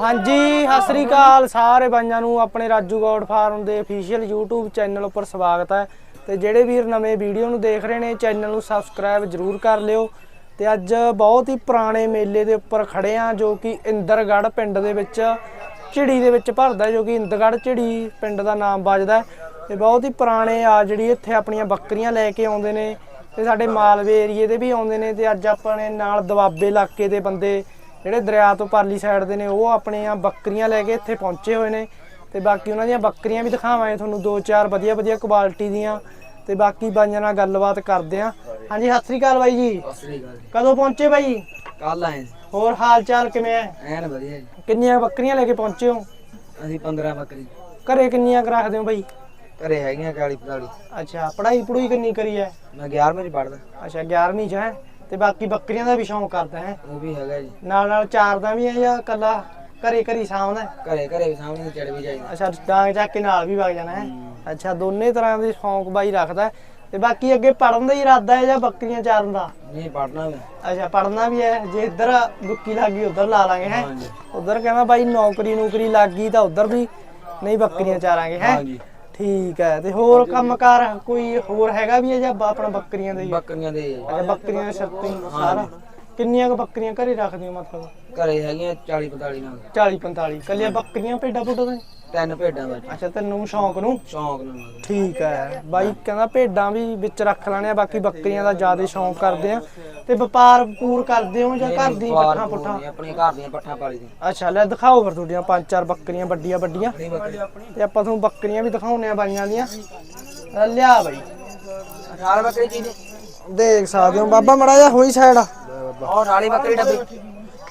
ਹਾਂਜੀ ਸਤਿ ਸ੍ਰੀ ਅਕਾਲ ਸਾਰੇ ਬਾਈਆਂ ਨੂੰ ਆਪਣੇ ਰਾਜੂ ਗੌਡ ਫਾਰਮ ਦੇ ਅਫੀਸ਼ੀਅਲ YouTube ਚੈਨਲ ਉੱਪਰ ਸਵਾਗਤ ਹੈ। ਤੇ ਜਿਹੜੇ ਵੀਰ ਨਵੇਂ ਵੀਡੀਓ ਨੂੰ ਦੇਖ ਰਹੇ ਨੇ ਚੈਨਲ ਨੂੰ ਸਬਸਕ੍ਰਾਈਬ ਜਰੂਰ ਕਰ ਲਿਓ। ਤੇ ਅੱਜ ਬਹੁਤ ਹੀ ਪੁਰਾਣੇ ਮੇਲੇ ਦੇ ਉੱਪਰ ਖੜੇ ਆ ਜੋ ਕਿ ਇੰਦਰਗੜ੍ਹ ਪਿੰਡ ਦੇ ਵਿੱਚ ਝਿੜੀ ਦੇ ਵਿੱਚ ਭਰਦਾ ਜੋ ਕਿ ਇੰਦਰਗੜ੍ਹ ਝਿੜੀ ਪਿੰਡ ਦਾ ਨਾਮ ਵੱਜਦਾ ਤੇ ਬਹੁਤ ਹੀ ਪੁਰਾਣੇ ਆ ਜਿਹੜੀ ਇੱਥੇ ਆਪਣੀਆਂ ਬੱਕਰੀਆਂ ਲੈ ਕੇ ਆਉਂਦੇ ਨੇ ਤੇ ਸਾਡੇ ਮਾਲਵੇ ਏਰੀਏ ਦੇ ਵੀ ਆਉਂਦੇ ਨੇ ਤੇ ਅੱਜ ਆਪਣੇ ਨਾਲ ਦਵਾਬੇ ਇਲਾਕੇ ਦੇ ਬੰਦੇ ਜਿਹੜੇ ਦਰਿਆ ਤੋਂ ਪਰਲੀ ਸਾਈਡ ਦੇ ਨੇ ਉਹ ਆਪਣੀਆਂ ਬੱਕਰੀਆਂ ਲੈ ਕੇ ਇੱਥੇ ਪਹੁੰਚੇ ਹੋਏ ਨੇ। ਤੇ ਬਾਕੀ ਉਹਨਾਂ ਦੀਆਂ ਬੱਕਰੀਆਂ ਵੀ ਦਿਖਾਵਾਂਗੇ ਤੁਹਾਨੂੰ ਦੋ ਚਾਰ ਵਧੀਆ ਵਧੀਆ ਕੁਆਲਿਟੀ ਦੀਆਂ। ਤੇ ਬਾਕੀ ਬਾਈਆਂ ਨਾਲ ਗੱਲਬਾਤ ਕਰਦੇ ਆਂ। ਹਾਂਜੀ ਸਤਿ ਸ੍ਰੀ ਅਕਾਲ ਬਾਈ ਜੀ। ਕਦੋਂ ਪਹੁੰਚੇ ਬਾਈ? ਕੱਲ ਆਏ। ਹੋਰ ਹਾਲ ਚਾਲ ਕਿਵੇਂ ਹੈ ਐਨ ਵਧੀਆ ਜੀ। ਕਿੰਨੀਆਂ ਬੱਕਰੀਆਂ ਲੈ ਕੇ ਪਹੁੰਚੇ ਹੋ? ਅਸੀਂ 15 ਬੱਕਰੀ। ਘਰੇ ਕਿੰਨੀਆਂ ਕੁ ਰੱਖਦੇ ਹੋ ਬਾਈ? ਘਰੇ ਹੈਗੀਆਂ 40 45 ਅੱਛਾ ਪੜ੍ਹਾਈ ਪੜੂਈ ਕਿੰਨੀ ਕਰੀ ਹੈ ਮੈਂ 11ਵੀਂ ਚ ਪੜਦਾ ਅੱਛਾ 11ਵੀਂ ਚ ਹੈ ਤੇ ਬਾਕੀ ਬੱਕਰੀਆਂ ਦਾ ਵੀ ਸ਼ੌਂਕ ਕਰਦਾ ਹੈ। ਉਹ ਵੀ ਹੈਗਾ ਜੀ। ਨਾਲ ਨਾਲ ਚਾਰ ਦਾ ਵੀ ਹੈ ਜਾਂ ਕੱਲਾ ਘਰੇ ਘਰੀ ਹੈ? ਘਰੇ ਘਰੇ ਵੀ ਸਾਹਮਣੇ ਚੜ ਵੀ ਜਾਈਦਾ। ਅੱਛਾ ਡਾਂਗ ਚੱਕ ਕੇ ਨਾਲ ਵੀ ਵਗ ਜਾਣਾ ਹੈ? ਅੱਛਾ ਦੋਨੇ ਤਰ੍ਹਾਂ ਦੇ ਸ਼ੌਂਕ ਬਾਈ ਰੱਖਦਾ ਹੈ। ਤੇ ਬਾਕੀ ਅੱਗੇ ਪੜਨ ਦਾ ਹੀ ਇਰਾਦਾ ਹੈ ਜਾਂ ਬੱਕਰੀਆਂ ਚਾਰਨ ਦਾ? ਨਹੀਂ ਪੜਨਾ ਮੈਂ ਅੱਛਾ ਪੜਨਾ ਵੀ ਹੈ। ਜੇ ਇੱਧਰ ਦੁੱਕੀ ਲੱਗੀ ਉਧਰ ਲਾ ਲਾਂਗੇ ਹੈ। ਹਾਂਜੀ ਉਧਰ ਕਹਿੰਦਾ ਬਾਈ ਨੌਕਰੀ ਨੌਕਰੀ ਲੱਗ ਗਈ ਤਾਂ ਉਧਰ ਵੀ ਨਹੀਂ ਬੱਕਰੀਆਂ ਚਾਰਾਂਗੇ ਹੈ। ਹਾਂਜੀ ਠੀਕ ਹੈ ਤੇ ਹੋਰ ਕੰਮਕਾਰ ਕੋਈ ਹੋਰ ਹੈਗਾ ਵੀ ਹੈ ਜਾਂ ਬ- ਆਪਣਾ ਬੱਕਰੀਆਂ ਦਾ ਹੀ? ਹੈ? ਬੱਕਰੀਆਂ ਦੇ ਅੱਛਾ ਬੱਕਰੀਆਂ ਦੇ ਸਿਰ ਤੋਂ ਹੀ ਸਾਰਾ। ਕਿੰਨੀਆਂ ਕੁ ਬੱਕਰੀਆਂ ਘਰੇ ਰੱਖਦੇ ਹੋ ਮਤਲਬ? ਘਰੇ ਹੈਗੀਆਂ 40 45 ਨਾਲ। 40 45 ਕੱਲੀਆਂ ਬੱਕਰੀਆਂ ਭੇਡਾਂ ਦੇ? ਤਿੰਨ ਭੇਡਾਂ ਵਿੱਚ ਅੱਛਾ ਤੈਨੂੰ ਸ਼ੌਂਕ ਨੂੰ? ਸ਼ੌਂਕ ਨਾਲ ਠੀਕ ਹੈ। ਬਾਈ ਕਹਿੰਦਾ ਭੇਡਾਂ ਵੀ ਵਿੱਚ ਰੱਖ ਲੈਣੇ ਆ ਬਾਕੀ ਬੱਕਰੀਆਂ ਦਾ ਜ਼ਿਆਦਾ ਸ਼ੌਂਕ ਕਰਦੇ ਆ। ਤੇ ਵਪਾਰ ਪੂਰ ਕਰਦੇ ਹੋ ਜਾਂ ਘਰ ਦੀ ਪੱਠਾ ਪੁੱਠਾ? ਨਹੀਂ, ਆਪਣੀਆਂ ਘਰ ਦੀਆਂ ਪੱਠਾਂ ਪਾਲੀ ਦੀਆਂ। ਅੱਛਾ ਲੈ ਦਿਖਾਓ ਫਿਰ ਤੁਹਾਡੀਆਂ ਪੰਜ ਚਾਰ ਬੱਕਰੀਆਂ ਵੱਡੀਆਂ ਵੱਡੀਆਂ। ਆਪਣੀ ਤੇ ਆਪਾਂ ਤੁਹਾਨੂੰ ਬੱਕਰੀਆਂ ਵੀ ਦਿਖਾਉਣੇ ਆ ਬਾਈਆਂ ਦੀਆਂ। ਲਿਆ ਬਾਈ। 18 ਬੱਕਰੀ ਚੀਜ਼ ਦੇਖ ਸਕਦੇ ਹੋ ਬਾਬਾ ਮੜਾ ਜਾ ਹੋਈ ਸਾਈਡ ਆ। ਉਹ ਨਾਲੀ ਬੱਕਰੀ ਡੱਬੀ।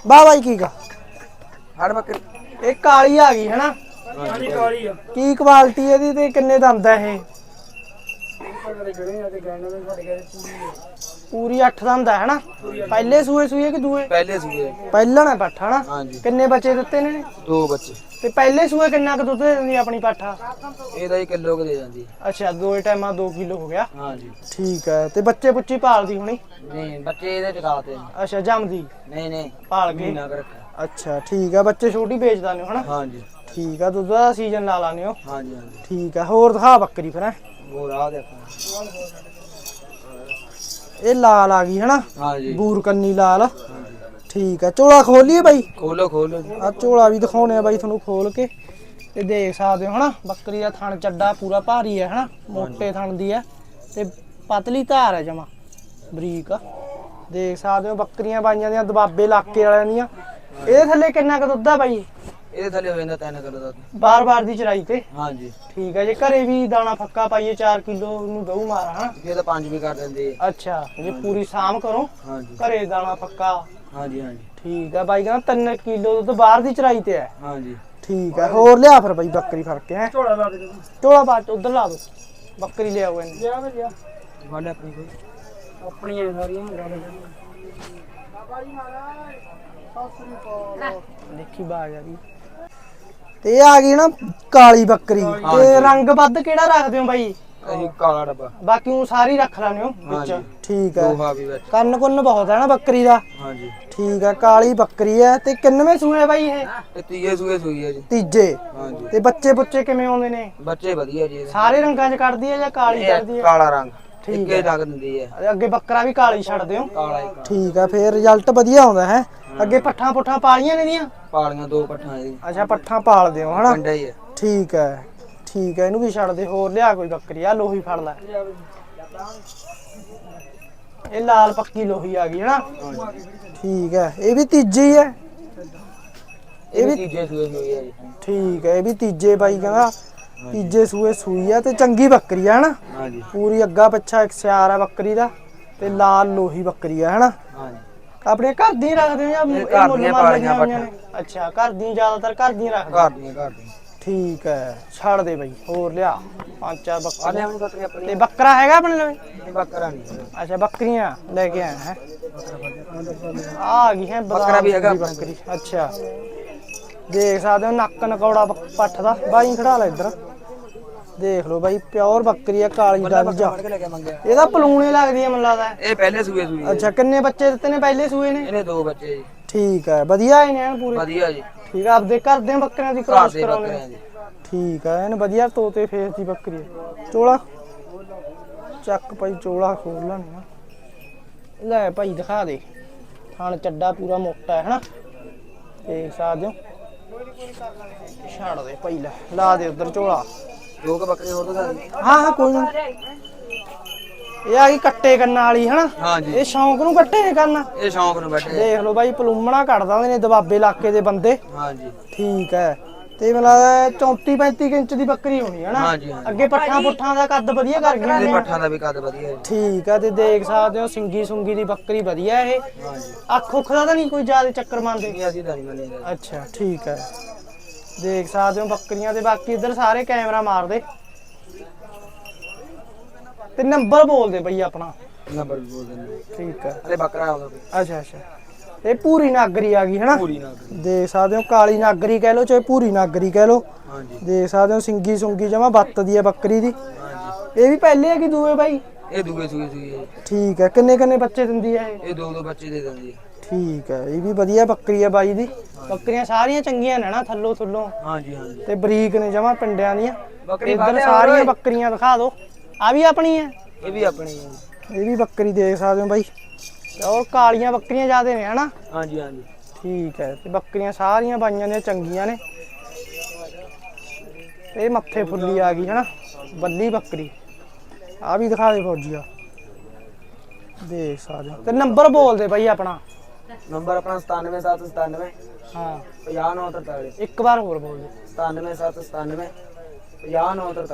ਬਾ ਬਾਈ ਕੀ ਗਾ ਹੜ ਬੱਕਰੀ। ਇਹ ਕਾਲੀ ਆ ਗਈ ਹੈਨਾ? ਨਾਲੀ ਕਾਲੀ ਆ। ਕੀ ਕੁਆਲਿਟੀ ਇਹਦੀ ਤੇ ਕਿੰਨੇ ਦੰਦ ਆ ਇਹ? ਪੂਰੀ 8 ਦੰਦ ਆ ਹੈਨਾ ਪਹਿਲੇ ਸੂਏ ਸੂਏ ਕਿ ਦੂਏ? ਪਹਿਲੇ ਸੀਗੇ ਪਹਿਲਾਂ ਨੇ ਪੱਠਾ ਨਾ? ਹਾਂਜੀ। ਕਿੰਨੇ ਬੱਚੇ ਦਿੱਤੇ ਨੇ ਦੋ ਬੱਚੇ। ਤੇ ਪਹਿਲੇ ਸੂਏ ਕਿੰਨਾ ਕੁ ਦੁੱਧ ਦੇ ਦਿੰਦੀ ਆਪਣੀ ਪਾਠਾ? ਇਹਦਾ ਹੀ ਕਿਲੋ ਕੁ ਦੇ ਜਾਂਦੀ ਹੈ। ਅੱਛਾ ਦੋ ਟਾਈਮਾਂ 2 ਕਿਲੋ ਹੋ ਗਿਆ। ਹਾਂਜੀ। ਠੀਕ ਹੈ ਤੇ ਬੱਚੇ ਪੁੱਚੀ ਪਾਲਦੀ ਹੋਣੀ? ਨਹੀਂ ਬੱਚੇ ਇਹਦੇ ਚਕਾਤੇ ਅੱਛਾ ਜੰਮਦੀ? ਨਹੀਂ ਨਹੀਂ। ਪਾਲ ਕੇ? ਮਹੀਨਾ ਕੁ ਰੱਖਿਆ। ਅੱਛਾ ਠੀਕ ਆ ਬੱਚੇ ਛੋਟੀ ਵੇਚਦਾ ਨੇ? ਹਨਾ ਹਾਂਜੀ। ਠੀਕ ਆ ਦੁੱਧ ਦਾ ਸੀਜ਼ਨ ਲਾ ਲਾਨੇ ਹੋ। ਹਾਂਜੀ ਹਾਂਜੀ। ਠੀਕ ਆ ਹੋਰ ਦਿਖਾ ਬੱਕਰੀ ਫਿਰ ਹੈਂ। ਹੋਰ ਆ ਦੇਖੋ। ਇਹ ਲਾਲ ਆ ਗਈ ਹਨਾ? ਹਾਂਜੀ। ਬੂਰ ਕੰਨੀ ਲਾਲ। ਠੀਕ ਆ ਝੋਲਾ ਖੋਲੀਏ ਬਾਈ? ਖੋਲੋ ਖੋਲੋ ਆ ਝੋਲਾ ਵੀ ਦਿਖਾਉਣੇ ਆ ਬਾਈ ਤੁਹਾਨੂੰ ਖੋਲ ਕੇ। ਤੇ ਦੇਖ ਸਕਦੇ ਹੋ ਹਨਾ? ਬੱਕਰੀ ਦਾ ਥਣ ਚੱਡਾ ਪੂਰਾ ਭਾਰੀ ਹੈ ਹਨਾ? ਮੋਟੇ ਥਣ ਦੀ ਹੈ ਤੇ ਪਤਲੀ ਧਾਰ ਹੈ ਜਮਾ ਬਰੀਕ। ਆ। ਦੇਖ ਸਕਦੇ ਹੋ ਬੱਕਰੀਆਂ ਬਾਈਆਂ ਦੀਆਂ ਦਬਾਬੇ ਇਲਾਕੇ ਵਾਲਿਆਂ ਦੀਆਂ। ਇਹਦੇ ਥੱਲੇ ਕਿੰਨਾ ਕੁ ਦੁੱਧ ਆ ਬਾਈ? ਇਹਦੇ ਥੱਲੇ ਹੋ ਜਾਂਦਾ 3 ਕਿਲੋ ਦਾ ਬਾਰ-ਬਾਰ ਦੀ ਚਰਾਈ ਤੇ? ਹਾਂਜੀ। ਠੀਕ ਹੈ ਜੇ ਘਰੇ ਵੀ ਦਾਣਾ ਫੱਕਾ ਪਾਈਏ 4 ਕਿਲੋ ਨੂੰ ਦਊ ਮਾਰ ਹਨਾ? ਇਹ ਤਾਂ 5 ਵੀ ਕਰ ਦਿੰਦੇ। ਆ। ਅੱਛਾ ਜੇ ਪੂਰੀ ਸਾਮ ਕਰੋ ਹਾਂਜੀ। ਘਰੇ ਦਾਣਾ ਫੱਕਾ। ਹਾਂਜੀ ਹਾਂਜੀ। ਠੀਕ ਹੈ ਬਾਈ ਕਹਿੰਦਾ 3 ਕਿਲੋ ਦੁੱਧ ਬਾਹਰ ਦੀ ਚਰਾਈ ਤੇ ਹੈ। ਹਾਂਜੀ। ਠੀਕ ਹੈ ਹੋਰ ਲਿਆ ਫਿਰ ਬਾਈ ਬੱਕਰੀ ਫੜ ਕੇ ਹੈ? ਝੋਲਾ ਲਾ ਦੇ ਝੋਲਾ ਬਾਅਦ ਚ ਉਧਰ ਲਾ ਦੋ। ਬੱਕਰੀ ਲਿਆਓ ਇਹਨੇ। ਲਿਆ ਲਿਆ ਵਾਲੇ ਆਪਣੀ ਕੋਈ। ਆਪਣੀਆਂ ਸਾਰੀਆਂ ਦੇਖੀ ਬਾਜ ਆ ਗਈ ਤੇ ਇਹ ਆ ਗਈ ਨਾ ਕਾਲੀ ਬੱਕਰੀ। ਤੇ ਰੰਗ ਵੱਧ ਕਿਹੜਾ ਰੱਖਦੇ ਹੋ ਬਾਈ? ਅਸੀਂ ਕਾਲਾ ਡੱਬਾ। ਬਾਕੀ ਉਹ ਸਾਰੀ ਰੱਖ ਲੈਣੇ ਹੋ ਵਿੱਚ। ਠੀਕ ਹੈ। ਦੋਹਾ ਵੀ ਵਿੱਚ। ਕੰਨ ਕੁੰਨ ਬਹੁਤ ਹੈ ਨਾ ਬੱਕਰੀ ਦਾ। ਹਾਂਜੀ। ਠੀਕ ਹੈ ਕਾਲੀ ਬੱਕਰੀ ਹੈ। ਤੇ ਕਿੰਨਵੇਂ ਸੂਏ ਬਾਈ ਇਹ? ਤੇ ਤੀਏ ਸੂਏ ਸੂਈ ਹੈ ਜੀ। ਤੀਜੇ। ਹਾਂਜੀ। ਤੇ ਬੱਚੇ ਬੁੱਚੇ ਕਿਵੇਂ ਆਉਂਦੇ ਨੇ? ਬੱਚੇ ਵਧੀਆ ਜੀ। ਸਾਰੇ ਰੰਗਾਂ 'ਚ ਕੱਢਦੀ ਹੈ ਜਾਂ ਕਾਲੀ ਇਹ ਕੱਢਦੀ ਹੈ? ਕਾਲਾ ਰੰਗ। ਠੀਕ ਇੱਕੇ ਲੱਗ ਦਿੰਦੀ ਹੈ। ਅੱਗੇ ਬੱਕਰਾ ਵੀ ਕਾਲੀ ਛੱਡਦੇ ਹੋ। ਕਾਲਾ ਹੀ। ਠੀਕ ਹੈ ਫੇਰ ਰਿਜ਼ਲਟ ਵਧੀਆ ਆਉਂਦਾ ਹੈ। ਅੱਗੇ ਪੱਠਾਂ ਪੁੱਠਾਂ ਪਾਲੀਆਂ ਨੇ ਦੀਆਂ ਪਾਲੀਆਂ ਦੋ ਪੱਠਾਂ ਇਹਦੀ ਅੱਛਾ ਪੱਠਾਂ ਪਾਲਦੇ ਹੋ ਹਨਾ? ਕੰਡਾ ਹੀ ਹੈ ਠੀਕ ਹੈ ਠੀਕ ਹੈ ਇਹਨੂੰ ਵੀ ਛੱਡ ਦੇ ਹੋਰ ਲਿਆ ਕੋਈ ਬੱਕਰੀ ਆ ਲੋਹੀ ਫੜ ਲੈ। ਇਹ ਲਾਲ ਪੱਕੀ ਲੋਹੀ ਆ ਗਈ ਹਨਾ? ਠੀਕ ਹੈ ਇਹ ਵੀ ਤੀਜੀ ਹੈ ਇਹ ਵੀ ਤੀਜੇ ਸੂਏ ਸੂਈ ਹੈ ਜੀ। ਠੀਕ ਹੈ ਇਹ ਵੀ ਤੀਜੇ ਬਾਈ ਕਹਿੰਦਾ ਤੀਜੇ ਸੂਏ ਸੂਈ ਆ ਤੇ ਚੰਗੀ ਬੱਕਰੀ ਆ ਹਨਾ? ਹਾਂਜੀ ਪੂਰੀ ਅੱਗਾ ਪਿੱਛਾ ਇੱਕ ਸਿਆਰ ਆ ਬੱਕਰੀ ਦਾ ਤੇ ਲਾਲ ਲੋਹੀ ਬੱਕਰੀ ਆ ਹਨਾ? ਹਾਂਜੀ ਆਪਣੇ ਘਰ ਦੀ ਰੱਖਦੇ ਹੋ ਜਾਂ ਇਹ ਘਰ ਦੀਆਂ ਪਾਲੀਆਂ ਅੱਛਾ ਘਰ ਦੀ ਜ਼ਿਆਦਾਤਰ ਘਰ ਦੀ ਰੱਖਦੇ ਘਰ ਦੀਆਂ ਘਰ ਦੀਆਂ। ਠੀਕ ਹੈ ਛੱਡ ਦੇ ਬਾਈ ਹੋਰ ਲਿਆ। ਪੰਜ ਚਾਰ ਆ ਬੱਕਰੀਆਂ ਲੈ ਹੁਣ ਬੱਕਰੀ ਆਪਣੀ ਤੇ ਬੱਕਰਾ ਹੈਗਾ ਆਪਣੇ ਲਵੇ? ਬੱਕਰਾ ਨਹੀਂ ਅੱਛਾ ਬੱਕਰੀਆਂ ਲੈ ਕੇ ਆਇਆ ਹੈ। ਆ ਗਈ ਹੈ ਬੱਕਰਾ ਵੀ ਹੈਗਾ ਦੀ ਬੱਕਰੀ। ਅੱਛਾ। ਦੇਖ ਸਕਦੇ ਹੋ ਨੱਕ ਨਕੌੜਾ ਪ- ਪੱਠ ਦਾ। ਬਾਈ ਖੜਾ ਲੈ ਇੱਧਰ। ਦੇਖ ਲਓ ਬਾਈ ਪਿਓਰ ਬੱਕਰੀ ਆ ਕਾਲੀ ਦਾ ਮੰਗਿਆ। ਇਹਦਾ ਪਲੂਣੇ ਲੱਗਦੀ ਆ ਮੈਨੂੰ ਲੱਗਦਾ। ਇਹ ਪਹਿਲੇ ਸੂਏ ਹੈ ਅੱਛਾ ਕਿੰਨੇ ਬੱਚੇ ਦਿੱਤੇ ਨੇ? ਪਹਿਲੇ ਸੂਏ ਨੇ? ਇਹਨੇ ਦੋ ਬੱਚੇ ਜੀ। ਠੀਕ ਹੈ ਵਧੀਆ ਆਏ ਨੇ ਐਨ ਪੂਰੇ? ਵਧੀਆ ਜੀ। ਠੀਕ ਆ ਆਪਦੇ ਘਰ ਦੇ ਬੱਕਰਿਆਂ ਦੀ ਕ੍ਰਾਸ ਕਰਾਉਣੇ। ਠੀਕ ਆ ਐਨ ਵਧੀਆ ਤੋਤੇ ਫੇਸ ਦੀ ਬੱਕਰੀ ਹੈ ਚੋਲਾ? ਚੱਕ ਭਾਈ ਚੋਲਾ ਖੋਲ ਲੈਣਾ ਲੈ ਭਾਈ ਦਿਖਾ ਦੇ। ਥਣ ਚੱਡਾ ਪੂਰਾ ਮੋਟਾ ਹੈ ਹਨਾ? ਦੇਖ ਸਕਦੇ ਹੋ? ਛੱਡ ਦੇ ਭਾਈ ਲੈ। ਲਾ ਦੇ ਉਧਰ ਝੋਲਾ ਦੋ ਕੁ ਬੱਕਰੇ ਹੋਰ ਦਿਖਾ ਦੇ ਹਾਂ ਹਾਂ ਕੋਈ ਨਹੀਂ ਇਹ ਆ ਗਈ ਕੱਟੇ ਕੰਨਾਂ ਵਾਲੀ ਹਨਾ? ਹਾਂਜੀ। ਇਹ ਸ਼ੌਂਕ ਨੂੰ ਕੱਟੇ ਨੇ ਕੰਨ? ਇਹ ਸ਼ੌਂਕ ਨੂੰ ਬੈਠੇ ਦੇਖ ਲਓ ਬਾਈ ਪਲੂਮਣਾ ਕੱਢ ਦਿੰਦੇ ਨੇ ਦਬਾਬੇ ਇਲਾਕੇ ਦੇ ਬੰਦੇ। ਹਾਂਜੀ। ਠੀਕ ਹੈ। ਤੇ ਲੱਗਦਾ 34 35 ਇੰਚ ਦੀ ਬੱਕਰੀ ਹੋਣੀ ਹੈ ਨਾ ਹਾਂਜੀ, ਹਾਂਜੀ। ਅੱਗੇ ਪੱਠਾ ਪੁੱਠਾਂ ਦਾ ਕੱਦ ਵਧੀਆ ਕਰ ਗਈਆਂ ਇਹਦੇ ਨੇ ਪੱਠਾਂ ਦਾ ਵੀ ਕੱਦ ਵਧੀਆ ਜੀ। ਠੀਕ ਹੈ ਤੇ ਦੇਖ ਸਕਦੇ ਹੋ ਸਿੰਗੀ ਸੁੰਗੀ ਦੀ ਬੱਕਰੀ ਵਧੀਆ ਇਹ। ਹਾਂਜੀ। ਅੱਖ ਉੱਖ ਦਾ ਤਾਂ ਨਹੀਂ ਕੋਈ ਜ਼ਿਆਦਾ ਚੱਕਰ ਮੰਨਦੇ? ਨਹੀਂ ਅਸੀਂ ਤਾਂ ਨਹੀਂ ਮੰਨੀਦਾ। ਅੱਛਾ ਠੀਕ ਹੈ। ਦੇਖ ਸਕਦੇ ਹੋ ਬੱਕਰੀਆਂ ਤੇ ਬਾਕੀ ਇੱਧਰ ਸਾਰੇ ਕੈਮਰਾ ਮਾਰਦੇ। ਤੇ ਨੰਬਰ ਬੋਲਦੇ ਬਈ ਆਪਣਾ। ਨੰਬਰ ਵੀ ਬੋਲ ਦਿੰਦੇ ਠੀਕ ਹੈ ਅਰੇ ਬੱਕਰਾ ਆਉਂਦਾ ਅੱਛਾ ਅੱਛਾ। ਇਹ ਪੂਰੀ ਨਾਗਰੀ ਆ ਗਈ ਹਨਾ? ਪੂਰੀ ਨਾ ਕਰੀ। ਦੇਖ ਸਕਦੇ ਹੋ ਕਾਲੀ ਨਾਗਰੀ ਕਹਿ ਲੋ ਚਾਹੇ ਪੂਰੀ ਨਾਗਰੀ ਕਹਿ ਲੋ ਹਾਂਜੀ। ਦੇਖ ਸਕਦੇ ਹੋ ਸਿੰਗੀ ਸੁੰਗੀ ਜਮਾ ਬੱਤਦੀ ਆ ਬੱਕਰੀ ਦੀ। ਹਾਂਜੀ। ਇਹ ਵੀ ਪਹਿਲੇ ਆ ਕਿ ਦੂਏ ਬਾਈ? ਇਹ ਦੂਏ ਸੂਏ ਸੂਈ ਹੈ ਜੀ। ਠੀਕ ਹੈ ਕਿੰਨੇ ਕਿੰਨੇ ਬੱਚੇ ਦਿੰਦੀ ਆ ਇਹ? ਇਹ ਦੋ ਦੋ ਬੱਚੇ ਦੇ ਦਿੰਦੀ ਹੈ ਠੀਕ ਹੈ ਇਹ ਵੀ ਵਧੀਆ ਬੱਕਰੀ ਆ ਬਾਈ ਦੀ। ਬੱਕਰੀਆਂ ਸਾਰੀਆਂ ਚੰਗੀਆਂ ਨੇ ਨਾ ਥੱਲੋਂ ਥੱਲੋਂ। ਹਾਂਜੀ ਹਾਂਜੀ। ਤੇ ਬਰੀਕ ਨੇ ਜਮਾ ਪਿੰਡਿਆਂ ਦੀਆਂ। ਬੱਕਰੀ ਇੱਧਰ ਵਾਲੇ ਸਾਰੀਆਂ ਬੱਕਰੀਆਂ ਦਿਖਾ ਦਿਓ ਆ ਵੀ ਆਪਣੀ ਹੈ? ਇਹ ਵੀ ਆਪਣੀ ਹੈ ਜੀ। ਇਹ ਵੀ ਬੱਕਰੀ ਦੇਖ ਸਕਦੇ ਹੋ ਬਾਈ। ਔਰ ਕਾਲੀਆਂ ਬੱਕਰੀਆਂ ਜ਼ਿਆਦੇ ਨੇ ਹਨਾ? ਹਾਂਜੀ ਹਾਂਜੀ। ਠੀਕ ਹੈ ਤੇ ਬੱਕਰੀਆਂ ਸਾਰੀਆਂ ਬਾਈਆਂ ਦੀਆਂ ਚੰਗੀਆਂ ਨੇ। ਇਹ ਮੱਥੇ ਫੁੱਲੀ ਆ ਗਈ ਹਨਾ? ਬੱਲੀ ਬੱਕਰੀ। ਆ ਵੀ ਦਿਖਾ ਦੇ ਫੌਜੀਆ ਦੇਖ ਸਕਦੇ ਹੋ। ਤੇ ਨੰਬਰ ਬੋਲ ਦੇ ਬਾਈ ਆਪਣਾ। ਨੰਬਰ ਆਪਣਾ 97797 ਹਾਂ। 5943 ਇੱਕ ਵਾਰ ਹੋਰ ਬੋਲ ਦੇ। 97797 5943